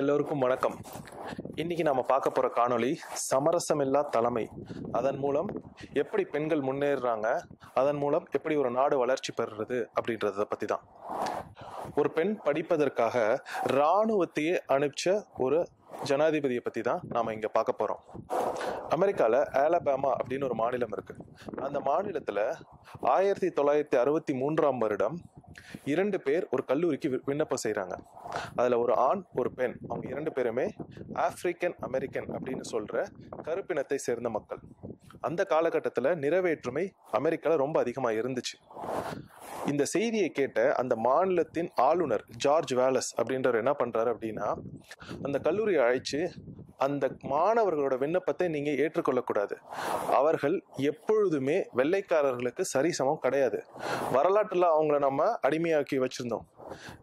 எல்லோருக்கும் வணக்கம். இன்னைக்கு நாம பார்க்க போற காணொளி சமரசமில்லா தலைமை. அதன் மூலம் எப்படி பெண்கள் முன்னேறுறாங்க அதன் மூலம் எப்படி ஒரு நாடு வளர்ச்சி பெறுறது அப்படின்றத பத்தி தான் ஒரு பெண் படிப்பதற்காக இராணுவத்தையே அனுப்பிச்ச ஒரு ஜனாதிபதியை பத்தி தான் நாம இங்க பார்க்க போறோம். அமெரிக்கால ஆலபாமா அப்படின்னு ஒரு மாநிலம் இருக்கு. அந்த மாநிலத்துல ஆயிரத்தி தொள்ளாயிரத்தி அறுபத்தி மூன்றாம் வருடம் இரண்டு பேர் ஒரு கல்லூரிக்கு வி- விண்ணப்பம் செய்கிறாங்க அதில் ஒரு ஆண் ஒரு பெண். அவங்க இரண்டு பேருமே ஆப்பிரிக்கன் அமெரிக்கன் அப்படின்னு சொல்கிற கருப்பினத்தை சேர்ந்த மக்கள். அந்த காலகட்டத்தில் நிறைவேற்றுமை அமெரிக்காவில் ரொம்ப அதிகமாக இருந்துச்சு. இந்த செய்தியை கேட்ட அந்த மாநிலத்தின் ஆளுநர் ஜார்ஜ் வேலஸ் அப்படின்றவர் என்ன பண்ணுறாரு அப்படின்னா அந்த கல்லூரியை அழைச்சு அந்த மாணவர்களோட விண்ணப்பத்தை நீங்கள் ஏற்றுக்கொள்ளக்கூடாது. அவர்கள் எப்பொழுதுமே வெள்ளைக்காரர்களுக்கு சரிசமம் கிடையாது. வரலாற்றில் அவங்கள நம்ம அடிமையாக்கி வச்சுருந்தோம்.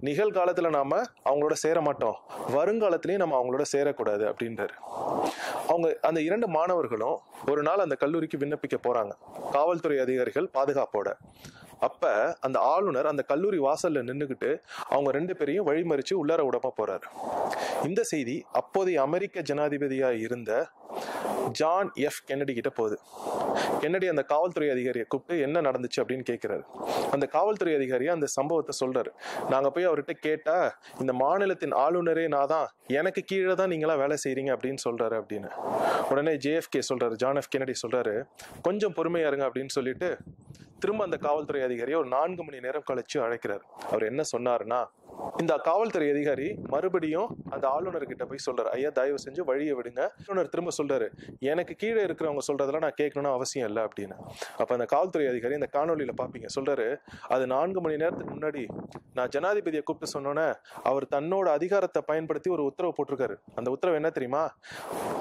நிகழ்காலத்தில் நாம் அவங்களோட சேர மாட்டோம். வருங்காலத்திலையும் நம்ம அவங்களோட சேரக்கூடாது அப்படின்றாரு. அவங்க அந்த இரண்டு மாணவர்களும் ஒரு நாள் அந்த கல்லூரிக்கு விண்ணப்பிக்க போகிறாங்க காவல்துறை அதிகாரிகள் பாதுகாப்போட. அப்போ அந்த ஆளுநர் அந்த கல்லூரி வாசலில் நின்றுக்கிட்டு அவங்க ரெண்டு பேரையும் வழிமறித்து உள்ளார விடாம போகிறாரு இந்த செய்தி அப்போதைய அமெரிக்க ஜனாதிபதியாக இருந்த ஜான் எஃப் கென்னடி கிட்ட போகுது. கென்னடி அந்த காவல்துறை அதிகாரியை கூப்பிட்டு என்ன நடந்துச்சு? அப்படின்னு கேட்கிறாரு அந்த காவல்துறை அதிகாரி அந்த சம்பவத்தை சொல்றாரு. நாங்க போய் அவர்கிட்ட கேட்டா இந்த மாநிலத்தின் ஆளுநரே நான் தான். எனக்கு கீழே தான் நீங்களாம் வேலை செய்றீங்க அப்படின்னு சொல்றாரு அப்படின்னு. உடனே ஜேஎஃப்கே சொல்றாரு ஜான் எஃப் கென்னடி சொல்றாரு கொஞ்சம் பொறுமையா இருங்க அப்படின்னு சொல்லிட்டு திரும்ப அந்த காவல்துறை அதிகாரியை ஒரு நான்கு மணி நேரம் கழிச்சு அழைக்கிறார். அவர் என்ன சொன்னாருன்னா இந்த காவல்துறை அதிகாரி மறுபடியும் அந்த ஆளுநர் கிட்ட போய் சொல்றாரு. ஐயா தயவு செஞ்சு வழியை விடுங்க. ஆளுநர் திரும்ப சொல்றாரு. எனக்கு கீழே இருக்கிறவங்க சொல்றதெல்லாம் நான் கேட்கணும்னு அவசியம் இல்லை அப்படின்னு. அப்ப அந்த காவல்துறை அதிகாரி இந்த காணொலியில பாப்பீங்க. சொல்றாரு அது நான்கு மணி நேரத்துக்கு முன்னாடி நான் ஜனாதிபதியை கூப்பிட்டு சொன்னோன்னே அவர் தன்னோட அதிகாரத்தை பயன்படுத்தி ஒரு உத்தரவு போட்டிருக்காரு. அந்த உத்தரவு என்ன தெரியுமா?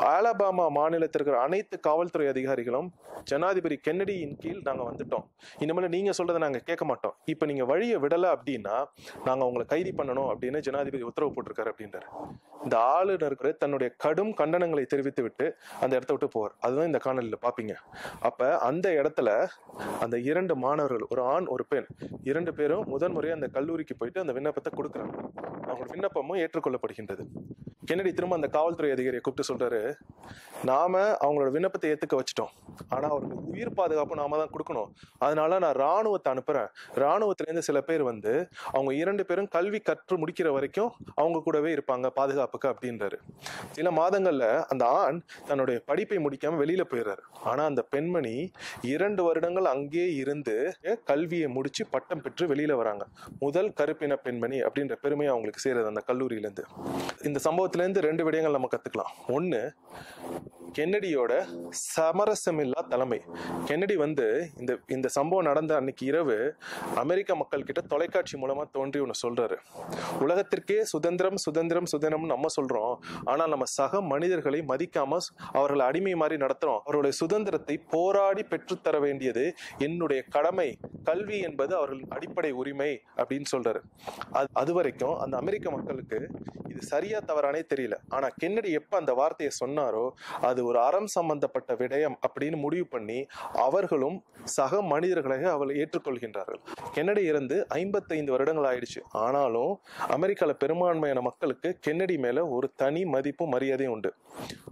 ஆலபாமா மாநிலத்தில் இருக்கிற அனைத்து காவல்துறை அதிகாரிகளும் ஜனாதிபதி கென்னடியின் கீழ் நாங்க வந்துட்டோம். இனிமேல் நீங்க சொல்றதை நாங்க கேட்க மாட்டோம். இப்ப நீங்க வழியை விடல அப்படின்னா நாங்க உங்களை கைது பண்ணணும் அப்படின்னு ஜனாதிபதி உத்தரவு போட்டிருக்காரு அப்படின்றாரு. இந்த ஆளுநருக்கு தன்னுடைய கடும் கண்டனங்களை தெரிவித்து விட்டு அந்த இடத்த விட்டு போவார். அதுதான் இந்த காணொலியில் பார்ப்பீங்க அப்போ அந்த இடத்துல அந்த இரண்டு மாணவர்கள் ஒரு ஆண் ஒரு பெண் இரண்டு பேரும் முதன்முறையா அந்த கல்லூரிக்கு போயிட்டு அந்த விண்ணப்பத்தை கொடுக்குறாங்க. அவங்களோட விண்ணப்பமும் ஏற்றுக்கொள்ளப்படுகின்றது. கென்னடி திரும்ப அந்த காவல்துறை அதிகாரியை கூப்பிட்டு சொல்றாரு நாம அவங்களோட விண்ணப்பத்தை ஏத்துக்க வச்சிட்டோம். ஆனா அவருக்கு உயிர் பாதுகாப்பு நாம தான் கொடுக்கணும். அதனால நான் ராணுவத்தை அனுப்புறேன். ராணுவத்திலேருந்து சில பேர் வந்து அவங்க இரண்டு பேரும் கல்வி கற்று முடிக்கிற வரைக்கும் அவங்க கூடவே இருப்பாங்க பாதுகாப்பு பாதுகாப்புக்கு அப்படின்றாரு. சில மாதங்கள்ல அந்த ஆண் தன்னுடைய படிப்பை முடிக்காம வெளியில போயிடுறாரு ஆனா அந்த பெண்மணி இரண்டு வருடங்கள் அங்கேயே இருந்து கல்வியை முடிச்சு பட்டம் பெற்று வெளியில வராங்க. முதல் கருப்பின பெண்மணி அப்படின்ற பெருமை அவங்களுக்கு சேருது அந்த கல்லூரியிலேருந்து. இந்த சம்பவத்திலேருந்து ரெண்டு விடயங்கள் நம்ம கத்துக்கலாம். ஒன்று கென்னடியோட சமரசமில்லா தலைமை. கென்னடி வந்து இந்த இந்த சம்பவம் நடந்த அன்னைக்கு இரவு அமெரிக்க மக்கள் கிட்ட தொலைக்காட்சி மூலமா தோன்றி ஒன்று சொல்றாரு. உலகத்திற்கே சுதந்திரம் சுதந்திரம் சுதந்திரம்னு நம்ம சொல்றோம். ஆனா நம்ம சக மனிதர்களை மதிக்காம அவர்களை அடிமை மாதிரி நடத்துறோம். அவருடைய சுதந்திரத்தை போராடி பெற்றுத்தர வேண்டியது என்னுடைய கடமை. கல்வி என்பது அவர்களின் அடிப்படை உரிமை அப்படின்னு சொல்றாரு. அது அது வரைக்கும் அந்த அமெரிக்க மக்களுக்கு இது சரியா தவறானே தெரியல. ஆனா கென்னடி எப்ப அந்த வார்த்தையை சொன்னாரோ அது ஒரு அறம் சம்பந்தப்பட்ட விடயம் அப்படின்னு முடிவு பண்ணி அவர்களும் சக மனிதர்களாக அவளை ஏற்றுக்கொள்கின்றார்கள். கென்னடி இருந்து ஐம்பத்தைந்து வருடங்கள் ஆயிடுச்சு. ஆனாலும் அமெரிக்கால பெரும்பான்மையான மக்களுக்கு கென்னடி மேலே ஒரு தனி மதிப்பும் மரியாதையும் உண்டு.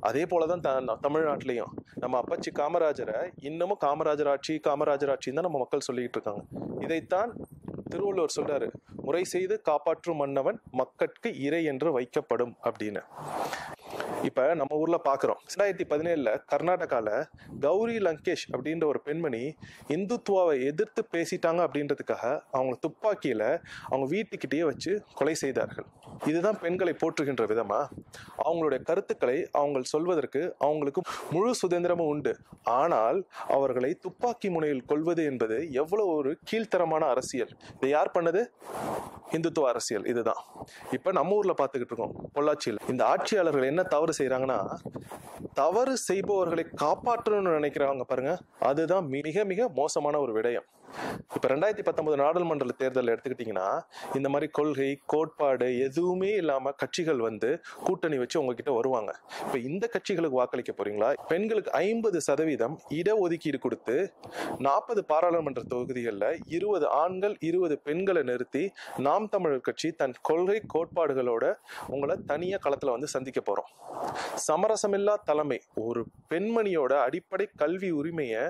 அதே போலதான் த- தமிழ்நாட்டிலையும். நம்ம அப்பச்சி காமராஜரை இன்னமும் காமராஜர் ஆட்சி காமராஜர் ஆட்சின்னு தான் நம்ம மக்கள் சொல்லிட்டு இருக்காங்க. இதைத்தான் திருவள்ளுவர் சொல்றாரு. முறை செய்து காப்பாற்றும் மன்னவன் மக்கட்கு இறை என்று வைக்கப்படும் அப்படின்னு. இப்போ நம்ம ஊரில் பார்க்குறோம் ரெண்டாயிரத்தி பதினேழில் கர்நாடகாவில் கௌரி லங்கேஷ் அப்படின்ற ஒரு பெண்மணி இந்துத்துவாவை எதிர்த்து பேசிட்டாங்க அப்படின்றதுக்காக அவங்க துப்பாக்கியில் அவங்க வீட்டுக்கிட்டேயே வச்சு கொலை செய்தார்கள். இதுதான் பெண்களை போற்றுகின்ற விதமாக அவங்களுடைய கருத்துக்களை அவங்க சொல்வதற்கு அவங்களுக்கு முழு சுதந்திரமும் உண்டு. ஆனால் அவர்களை துப்பாக்கி முனையில் கொள்வது என்பது எவ்வளோ ஒரு கீழ்த்தரமான அரசியல். இதை யார் பண்ணது? இந்துத்துவ அரசியல் இதுதான். இப்போ நம்ம ஊரில் பார்த்துக்கிட்டு இருக்கோம் பொள்ளாச்சியில். இந்த ஆட்சியாளர்கள் என்ன தவறு செய்கிறாங்கன்னா தவறு செய்பவர்களை காப்பாற்றணும்னு நினைக்கிறாங்க பாருங்க அதுதான் மிக மிக மோசமான ஒரு விடயம். இப்போ ரெண்டாயிரத்தி பத்தொன்பது நாடாளுமன்ற தேர்தல் எடுத்துக்கிட்டிங்கன்னா இந்த மாதிரி கொள்கை கோட்பாடு எதுவுமே இல்லாமல் கட்சிகள் வந்து கூட்டணி வச்சு உங்ககிட்ட வருவாங்க. இப்போ இந்த கட்சிகளுக்கு வாக்களிக்க போறீங்களா? பெண்களுக்கு ஐம்பது சதவீதம் இடஒதுக்கீடு கொடுத்து நாற்பது பாராளுமன்ற தொகுதிகளில் இருபது ஆண்கள் இருபது பெண்களை நிறுத்தி நாம் தமிழர் கட்சி தன் கொள்கை கோட்பாடுகளோட உங்களை தனியாக களத்தில் வந்து சந்திக்க போகிறோம் சமரசமில்லா தலைமை ஒரு பெண்மணியோட அடிப்படை கல்வி உரிமையை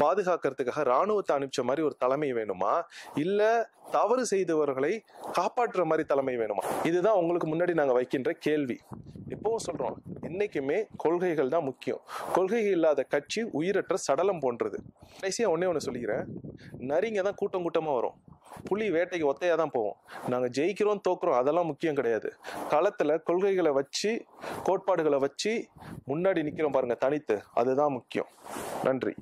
பாதுகாக்கிறதுக்காக ராணுவத்தை அனுப்பிச்ச மாதிரி ஒரு தலைமை வேணுமா? இல்ல தவறு செய்தவர்களை காப்பாற்றுற மாதிரி தலைமை வேணுமா? இதுதான் உங்களுக்கு முன்னாடி நாங்க வைக்கின்ற கேள்வி. எப்பவும் சொல்றோம் என்னைக்குமே கொள்கைகள் தான் முக்கியம். கொள்கைகள் இல்லாத கட்சி உயிரற்ற சடலம் போன்றது. கடைசியா ஒன்னே ஒன்று சொல்லிக்கிறேன். நரிங்க தான் கூட்டம் கூட்டமா வரும். புலி வேட்டைக்கு ஒத்தையா தான் போவோம். நாங்க ஜெயிக்கிறோம் தோக்குறோம் அதெல்லாம் முக்கியம் கிடையாது. களத்துல கொள்கைகளை வச்சு கோட்பாடுகளை வச்சு முன்னாடி நிக்கிறோம் பாருங்க தனித்து. அதுதான் முக்கியம். நன்றி.